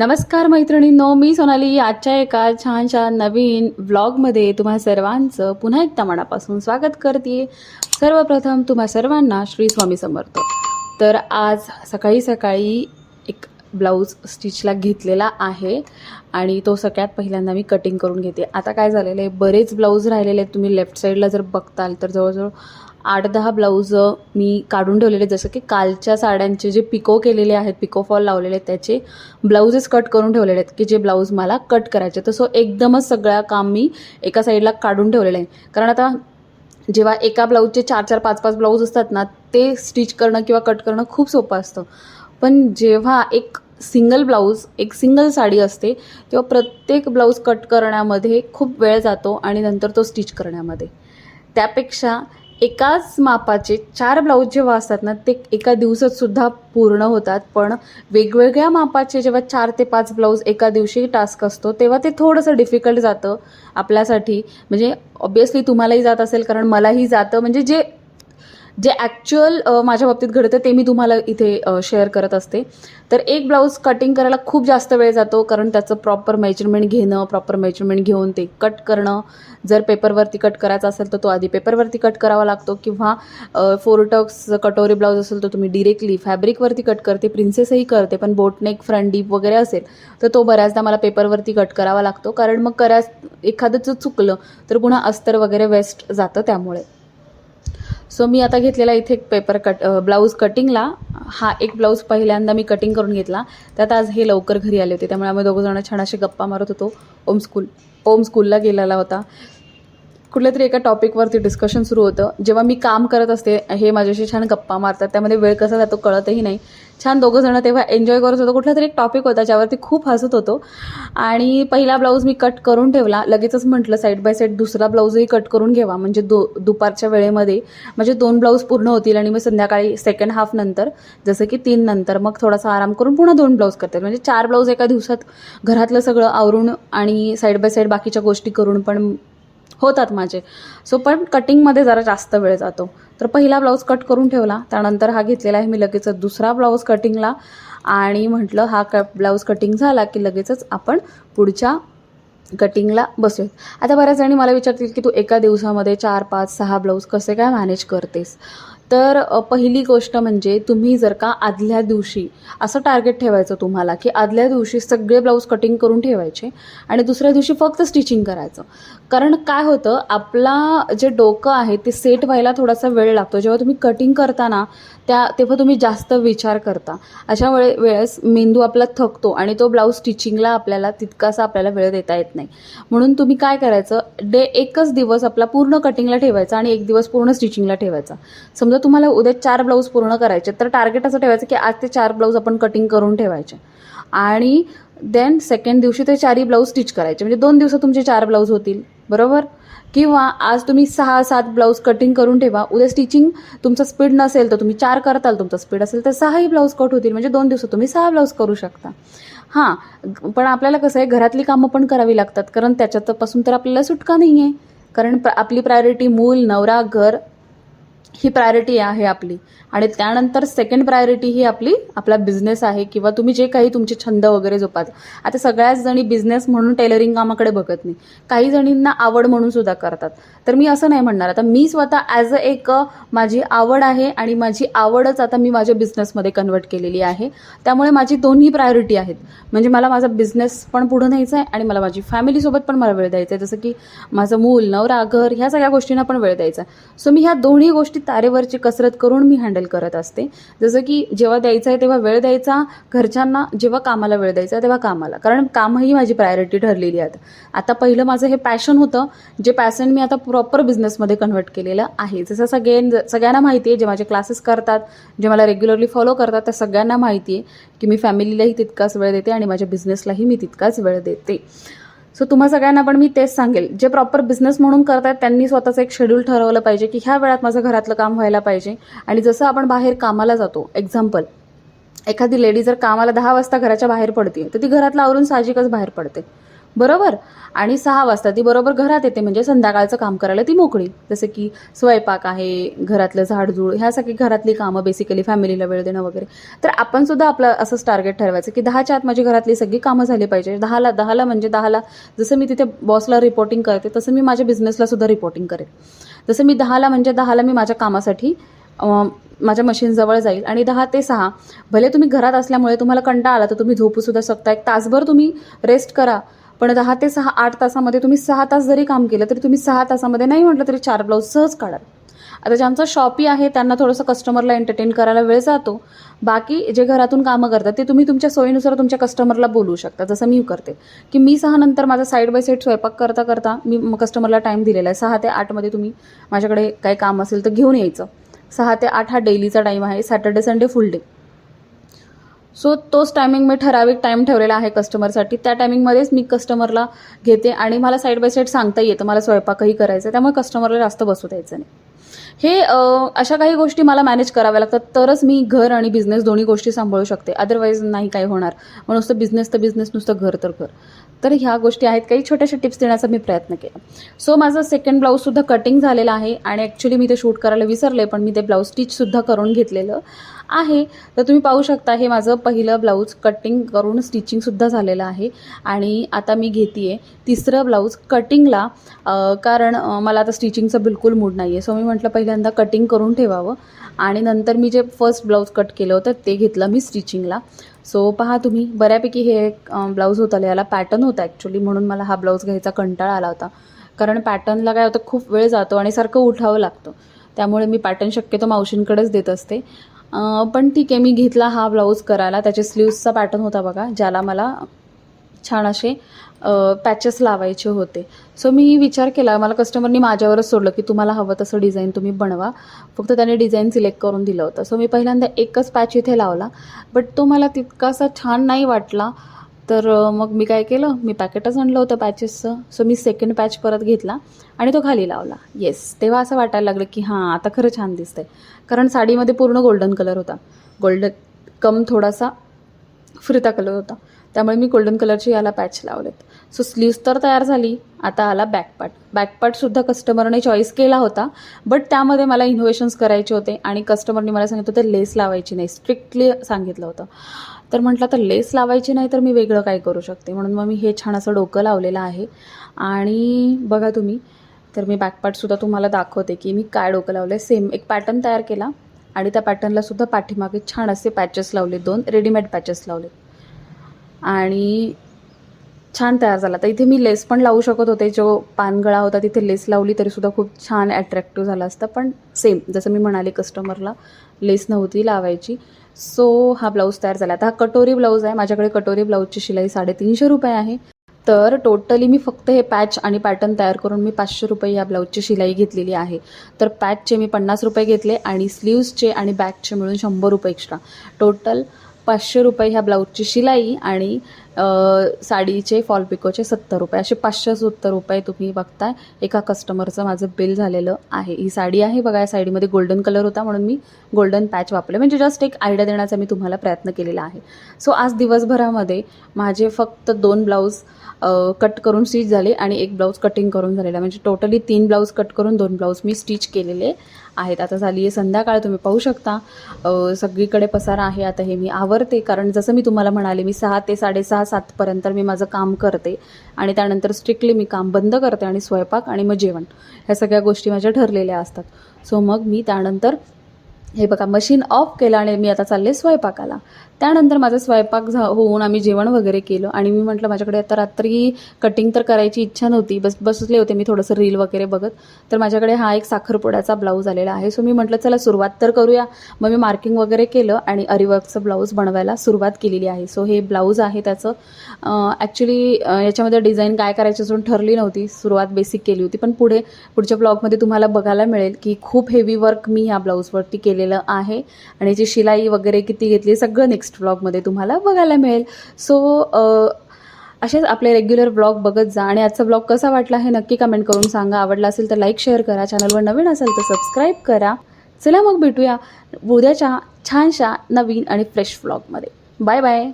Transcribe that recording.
नमस्कार मैत्रिणींनो मी सोनाली. आजच्या एका छानशा नवीन व्लॉगमध्ये तुम्हा सर्वांचं पुन्हा एकदा मनापासून स्वागत करते. सर्वप्रथम तुम्हा सर्वांना श्री स्वामी समर्थ. तर आज सकाळी सकाळी ब्लाऊज स्टिचला घेतलेला आहे आणि तो सगळ्यात पहिल्यांदा मी कटिंग करून घेते. आता काय झालेलं आहे बरेच ब्लाऊज राहिलेले आहेत. तुम्ही लेफ्ट साईडला जर बघताल तर जवळजवळ आठ दहा ब्लाऊज मी काढून ठेवलेले जसं की कालच्या साड्यांचे जे पिको केलेले आहेत पिको फॉल लावलेले आहेत त्याचे ब्लाऊजेस कट करून ठेवलेले आहेत की जे ब्लाऊज मला कट करायचे तर सो एकदमच सगळं काम मी एका साईडला काढून ठेवलेलं आहे. कारण आता जेव्हा एका ब्लाऊजचे चार चार पाच पाच ब्लाऊज असतात ना ते स्टिच करणं किंवा कट करणं खूप सोपं असतं. पण जेव्हा एक सिंगल ब्लाऊज एक सिंगल साडी असते तेव्हा प्रत्येक ब्लाऊज कट करण्यामध्ये खूप वेळ जातो आणि नंतर तो स्टिच करण्यामध्ये. त्यापेक्षा एकाच मापाचे चार ब्लाऊज जेव्हा असतात ना ते एका दिवसातसुद्धा पूर्ण होतात पण वेगवेगळ्या मापाचे जेव्हा चार ते पाच ब्लाऊज एका दिवशी टास्क असतो तेव्हा ते थोडंसं डिफिकल्ट जातं आपल्यासाठी. म्हणजे ऑब्वियसली तुम्हालाही जात असेल कारण मलाही जातं. म्हणजे जे जे ॲक्च्युअल माझ्या बाबतीत घडतं ते मी तुम्हाला इथे शेअर करत असते. तर एक ब्लाऊज कटिंग करायला खूप जास्त वेळ जातो कारण त्याचं प्रॉपर मेजरमेंट घेणं प्रॉपर मेजरमेंट घेऊन ते कट करणं. जर पेपरवरती कट करायचा असेल तर तो आधी पेपरवरती कट करावा लागतो किंवा फोरटॉक्स कटोरी ब्लाऊज असेल तर तुम्ही डिरेक्टली फॅब्रिकवरती कट करते प्रिन्सेसही करते पण बोटनेक फ्रंट डीप वगैरे असेल तर तो बऱ्याचदा मला पेपरवरती कट करावा लागतो. कारण मग करायच एखादंच चुकलं तर पुन्हा अस्तर वगैरे वेस्ट जातं त्यामुळे. सो मी आता घेतलेला इथे एक पेपर कट ब्लाऊज कटिंगला हा एक ब्लाऊज पहिल्यांदा मी कटिंग करून घेतला. त्यात आज हे लवकर घरी आले होते. त्यामुळे आम्ही दोघं जण छान असे गप्पा मारत होतो. ओम स्कूल ओम स्कूलला गेलेला होता. कुठल्या तरी एका टॉपिकवरती डिस्कशन सुरू होतं. जेव्हा मी काम करत असते हे माझ्याशी छान गप्पा मारतात त्यामध्ये वेळ कसा जातो कळतही नाही. छान दोघं जण तेव्हा एन्जॉय करत होतो. कुठला तरी एक टॉपिक होता ज्यावरती खूप हसत होतो. आणि पहिला ब्लाऊज मी कट करून ठेवला. लगेचच म्हटलं साईड बाय साईड दुसरा ब्लाऊजही कट करून घ्यावा म्हणजे दो दुपारच्या वेळेमध्ये म्हणजे दोन ब्लाऊज पूर्ण होतील आणि मग संध्याकाळी सेकंड हाफ नंतर जसं की तीन नंतर मग थोडासा आराम करून पुन्हा दोन ब्लाऊज करते. म्हणजे चार ब्लाऊज एका दिवसात घरातलं सगळं आवरून आणि साईड बाय साईड बाकीच्या गोष्टी करून पण होतात माझे. सो पण कटिंगमध्ये जरा जास्त वेळ जातो. तर पहिला ब्लाऊज कट करून ठेवला. त्यानंतर हा घेतलेला आहे मी लगेचच दुसरा ब्लाऊज कटिंगला आणि म्हटलं हा क ब्लाऊज कटिंग झाला की लगेचच आपण पुढच्या कटिंगला बसूयात आता बऱ्याच जणी मला विचारतील की तू एका दिवसामध्ये चार पाच सहा ब्लाऊज कसे काय मॅनेज करतेस? तर पहिली गोष्ट म्हणजे तुम्ही जर का आदल्या दिवशी असं टार्गेट ठेवायचं तुम्हाला की आदल्या दिवशी सगळे ब्लाऊज कटिंग करून ठेवायचे आणि दुसऱ्या दिवशी फक्त स्टिचिंग करायचं. कारण काय होतं आपला जे डोकं आहे ते सेट व्हायला थोडासा वेळ लागतो. जेव्हा तुम्ही कटिंग करताना त्या तेव्हा तुम्ही जास्त विचार करता. अशा वेळे वेळेस मेंदू आपला थकतो आणि तो ब्लाऊज स्टिचिंगला आपल्याला तितकासा आपल्याला वेळ देता येत नाही. म्हणून तुम्ही काय करायचं डे एकच दिवस आपला पूर्ण कटिंगला ठेवायचा आणि एक दिवस पूर्ण स्टिचिंगला ठेवायचा. समजा तुम्हाला उद्या चार ब्लाऊज पूर्ण करायचे तर टार्गेट असं ठेवायचं की आज ते चार ब्लाऊज आपण कटिंग करून ठेवायचे. आणि देन सेकंड दिवशी ते चारही ब्लाऊज स्टिच करायचे. म्हणजे दोन दिवसात तुमचे चार ब्लाऊज होतील. बरोबर? किंवा आज तुम्ही सहा सात ब्लाऊज कटिंग करून ठेवा. उद्या स्टिचिंग तुमचा स्पीड नसेल तर तुम्ही चार करताल तुमचा स्पीड असेल तर सहाही ब्लाऊज कट होतील. म्हणजे दोन दिवसात तुम्ही सहा ब्लाऊज करू शकता. हां पण आपल्याला कसं आहे घरातली कामं पण करावी लागतात. कारण त्याच्यापासून तर आपल्याला सुटका नाही आहे कारण प्र आपली प्रायोरिटी मूल नवरा घर ही प्रायोरिटी आहे आपली. आणि त्यानंतर सेकंड प्रायोरिटी ही आपली आपला बिझनेस आहे किंवा तुम्ही जे काही तुमचे छंद वगैरे जोपात. आता सगळ्याच जणी बिझनेस म्हणून टेलरिंग कामाकडे बघत नाही. काही जणींना आवड म्हणून सुद्धा करतात. तर मी असं नाही म्हणणार. आता मी स्वतः ॲज अ एक माझी आवड आहे आणि माझी आवडच आता मी माझ्या बिझनेसमध्ये कन्वर्ट केलेली आहे. त्यामुळे माझी दोन्ही प्रायोरिटी आहेत. म्हणजे मला माझा बिझनेस पण पुढं न्यायचा आहे आणि मला माझी फॅमिलीसोबत पण मला वेळ द्यायचा आहे. जसं की माझं मूल नवरा घर ह्या सगळ्या गोष्टींना पण वेळ द्यायचा आहे. सो मी ह्या दोन्ही गोष्टी तारेवरची कसरत करून मी हँडल करत असते. जसं की जेव्हा द्यायचं आहे तेव्हा वेळ द्यायचा घरच्यांना जेव्हा कामाला वेळ द्यायचा तेव्हा कामाला. कारण काम ही माझी प्रायोरिटी ठरलेली आहेत आता. पहिलं माझं हे पॅशन होतं जे पॅशन मी आता प्रॉपर बिझनेसमध्ये कन्व्हर्ट केलेलं आहे. जसं सगळे सगळ्यांना माहिती आहे जे माझे क्लासेस करतात जे मला रेग्युलरली फॉलो करतात त्या सगळ्यांना माहिती आहे की मी फॅमिलीलाही तितकाच वेळ देते आणि माझ्या बिझनेसलाही मी तितकाच वेळ देते. सो तुम्हा सगळ्यांना पण मी तेच सांगेल. जे प्रॉपर बिझनेस म्हणून करतात त्यांनी स्वतःचं एक शेड्यूल ठरवलं पाहिजे की ह्या वेळात माझं घरातलं काम व्हायला पाहिजे. आणि जसं आपण बाहेर कामाला जातो एक्झाम्पल एखादी लेडी जर कामाला दहा वाजता घराच्या बाहेर पडते तर ती घरातलं आवरून साहजिकच बाहेर पडते. बरोबर? आणि सहा वाजता ती बरोबर घरात येते म्हणजे संध्याकाळचं काम करायला ती मोकळी. जसं की स्वयंपाक आहे घरातलं झाडझूड ह्या सगळी घरातली कामं बेसिकली फॅमिलीला वेळ देणं वगैरे. तर आपण सुद्धा आपलं असंच टार्गेट ठरवायचं की दहाच्या आत माझी घरातली सगळी कामं झाली पाहिजे. दहाला दहाला म्हणजे दहाला जसं मी तिथे बॉसला रिपोर्टिंग करते तसं मी माझ्या बिझनेसला सुद्धा रिपोर्टिंग करेन. जसं मी दहाला म्हणजे दहाला मी माझ्या कामासाठी माझ्या मशीनजवळ जाईल आणि दहा ते सहा भले तुम्ही घरात असल्यामुळे तुम्हाला कंटाळा आला तर तुम्ही झोपूसुद्धा शकता. एक तासभर तुम्ही रेस्ट करा. पण दहा ते सहा आठ तासामध्ये तुम्ही सहा तास जरी काम केलं तरी तुम्ही सहा तासामध्ये नाही म्हटलं तरी चार ब्लाऊज सहज काढाल. आता ज्यांचा शॉपी आहे त्यांना थोडंसं कस्टमरला एंटरटेन करायला वेळ जातो. बाकी जे घरातून कामं करतात ते तुम्ही तुमच्या सोयीनुसार तुमच्या कस्टमरला बोलू शकता. जसं मी करते. की मी सहा नंतर माझा साईड बाय साईड स्वयंपाक करता करता मी कस्टमरला टाईम दिलेला आहे. सहा ते आठमध्ये तुम्ही माझ्याकडे काही काम असेल तर घेऊन यायचं. सहा ते आठ हा डेलीचा टाईम आहे. Saturday Sunday full day so तोच टायमिंग मी ठराविक टाईम ठेवलेला आहे कस्टमरसाठी त्या टायमिंगमध्येच मी कस्टमरला घेते आणि मला साईड बाय साईड सांगता येतं. मला स्वयंपाकही करायचं आहे. त्यामुळे कस्टमरला जास्त बसू द्यायचं नाही. हे अशा काही गोष्टी मला मॅनेज कराव्या लागतात. तरच मी घर आणि बिझनेस दोन्ही गोष्टी सांभाळू शकते. अदरवाईज नाही काही होणार. मग नुसतं बिझनेस तर बिझनेस नुसतं घर तर घर. तर ह्या गोष्टी आहेत. काही छोट्याशा टिप्स देण्याचा मी प्रयत्न केला. सो माझं सेकंड ब्लाऊजसुद्धा कटिंग झालेलं आहे. आणि ॲक्च्युली मी ते शूट करायला विसरले पण मी ते ब्लाऊज स्टिचसुद्धा करून घेतलेलं. आहे. तर तुम्ही पाहू शकता हे माझं पहिलं ब्लाऊज कटिंग करून स्टिचिंगसुद्धा झालेलं आहे. आणि आता मी घेते आहे तिसरं ब्लाऊज कटिंगला कारण मला आता स्टिचिंगचं बिलकुल मूड नाही आहे सो मी म्हटलं पहिल्यांदा कटिंग करून ठेवावं. आणि नंतर मी जे फर्स्ट ब्लाऊज कट केलं होतं ते घेतलं मी स्टिचिंगला सो पहा तुम्ही बऱ्यापैकी हे एक ब्लाऊज होता याला पॅटर्न होता ॲक्च्युली म्हणून मला हा ब्लाऊज घ्यायचा कंटाळा आला होता. कारण पॅटर्नला काय होतं खूप वेळ जातो आणि सारखं उठावं लागतं. त्यामुळे मी पॅटर्न शक्यतो मावशींकडेच देत असते. पण ठीक आहे मी घेतला हा ब्लाऊज करायला. त्याचे स्लीव्सचा पॅटर्न होता बघा ज्याला मला छान असे पॅचेस लावायचे होते. सो मी विचार केला मला कस्टमरनी माझ्यावरच सोडलं की तुम्हाला हवं तसं डिझाईन तुम्ही बनवा. फक्त त्याने डिझाईन सिलेक्ट करून दिलं होतं. सो मी पहिल्यांदा एकच पॅच इथे लावला बट तो मला तितकासा छान नाही वाटला. तर मग मी काय केलं? मी पॅकेटच आणलं होतं पॅचेसचं. सो मी सेकंड पॅच परत घेतला आणि तो खाली लावला. येस तेव्हा असं वाटायला लागलं की हां आता खरं छान दिसतंय. कारण साडीमध्ये पूर्ण गोल्डन कलर होता. गोल्डन कम थोडासा फिरता कलर होता. त्यामुळे मी गोल्डन कलरचे याला पॅच लावलेत. सो स्लीव्स तर तयार झाली. आता आला बॅकपार्ट बॅकपार्टसुद्धा कस्टमरने चॉईस केला होता. बट त्यामध्ये मला इनोव्हेशन्स करायचे होते आणि कस्टमरने मला सांगितलं होतं लेस लावायची नाही. स्ट्रिक्टली सांगितलं होतं. तर म्हटलं तर लेस लावायची नाही तर मी वेगळं काय करू शकते? म्हणून मग मी हे छान असं डोकं लावलेलं आहे. आणि बघा तुम्ही तर मी बॅकपार्टसुद्धा तुम्हाला दाखवते की मी काय डोकं लावलं आहे सेम एक पॅटर्न तयार केला आणि त्या पॅटर्नलासुद्धा पाठीमागे छान असे पॅचेस लावले दोन रेडीमेड पॅचेस लावले. आणि छान तयार झाला. तर इथे मी लेस पण लावू शकत होते. जो पानगळा होता तिथे लेस लावली तरीसुद्धा खूप छान ॲट्रॅक्टिव्ह झाला असता. पण सेम जसं मी म्हणाले कस्टमरला लेस नव्हती लावायची. सो हा ब्लाऊज तयार झाला. आता हा कटोरी ब्लाऊज आहे. माझ्याकडे कटोरी ब्लाऊजची शिलाई साडेतीनशे रुपये आहे. तर टोटली मी फक्त हे पॅच आणि पॅटर्न तयार करून मी पाचशे रुपये या ब्लाऊजची शिलाई घेतलेली आहे. तर पॅचचे मी पन्नास रुपये घेतले आणि स्लीव्सचे आणि बॅकचे मिळून शंभर रुपये एक्स्ट्रा टोटल पाचशे रुपये ह्या ब्लाऊजची शिलाई आणि साडीचे फॉल पिकोचे सत्तर रुपये. असे पाचशे सत्तर रुपये तुम्ही बघताय. एका कस्टमरचं माझं बिल झालेलं आहे. ही साडी आहे. बघा या साडीमध्ये गोल्डन कलर होता म्हणून मी गोल्डन पॅच वापरले. म्हणजे जस्ट एक आयडिया देण्याचा मी तुम्हाला प्रयत्न केलेला आहे. सो आज दिवसभरामध्ये माझे फक्त दोन ब्लाऊज कट करून स्टिच झाले आणि एक ब्लाऊज कटिंग करून झालेला. म्हणजे टोटली तीन ब्लाऊज कट करून दोन ब्लाऊज मी स्टिच केलेले आहेत. आता झाली आहे संध्याकाळ. तुम्ही पाहू शकता. सगळीकडे पसारा आहे. आता हे मी आवरते. कारण जसं मी तुम्हाला म्हणाले मी सहा ते साडेसहा सातपर्यंत मी माझं काम करते आणि त्यानंतर स्ट्रिक्टली मी काम बंद करते आणि स्वयंपाक आणि मग जेवण. ह्या सगळ्या गोष्टी माझ्या ठरलेल्या असतात. सो मग मी त्यानंतर हे बघा मशीन ऑफ केलं आणि मी आता चालले स्वयंपाकाला. त्यानंतर माझा स्वयंपाक झा होऊन आम्ही जेवण वगैरे केलं. आणि मी म्हटलं माझ्याकडे आता रात्री कटिंग तर करायची इच्छा नव्हती. बस बसले होते मी थोडंसं रील वगैरे बघत. तर माझ्याकडे हा एक साखरपुड्याचा ब्लाऊज आलेला आहे. सो मी म्हटलं चला सुरुवात तर करूया. मग मी मार्किंग वगैरे केलं आणि अरिवर्कचं ब्लाऊज बनवायला सुरुवात केलेली आहे. सो हे ब्लाऊज आहे त्याचं. ॲक्च्युली याच्यामध्ये डिझाईन काय करायची अजून ठरली नव्हती. सुरुवात बेसिक केली होती. पण पुढे पुढच्या ब्लॉगमध्ये तुम्हाला बघायला मिळेल की खूप हेवी वर्क मी ह्या ब्लाऊजवरती केलेलं आहे. आणि याची शिलाई वगैरे किती घेतली सगळं नेक्स्ट ब्लॉगमध्ये तुम्हाला बघायला मिळेल. सो असेच आपले रेग्युलर ब्लॉग बघत जा आणि आजचा ब्लॉग कसा वाटला हे नक्की कमेंट करून सांगा. आवडला असेल तर लाईक शेअर करा. चॅनलवर नवीन असेल तर सबस्क्राईब करा. चला मग भेटूया उद्याच्या छानशा नवीन आणि फ्रेश ब्लॉगमध्ये बाय बाय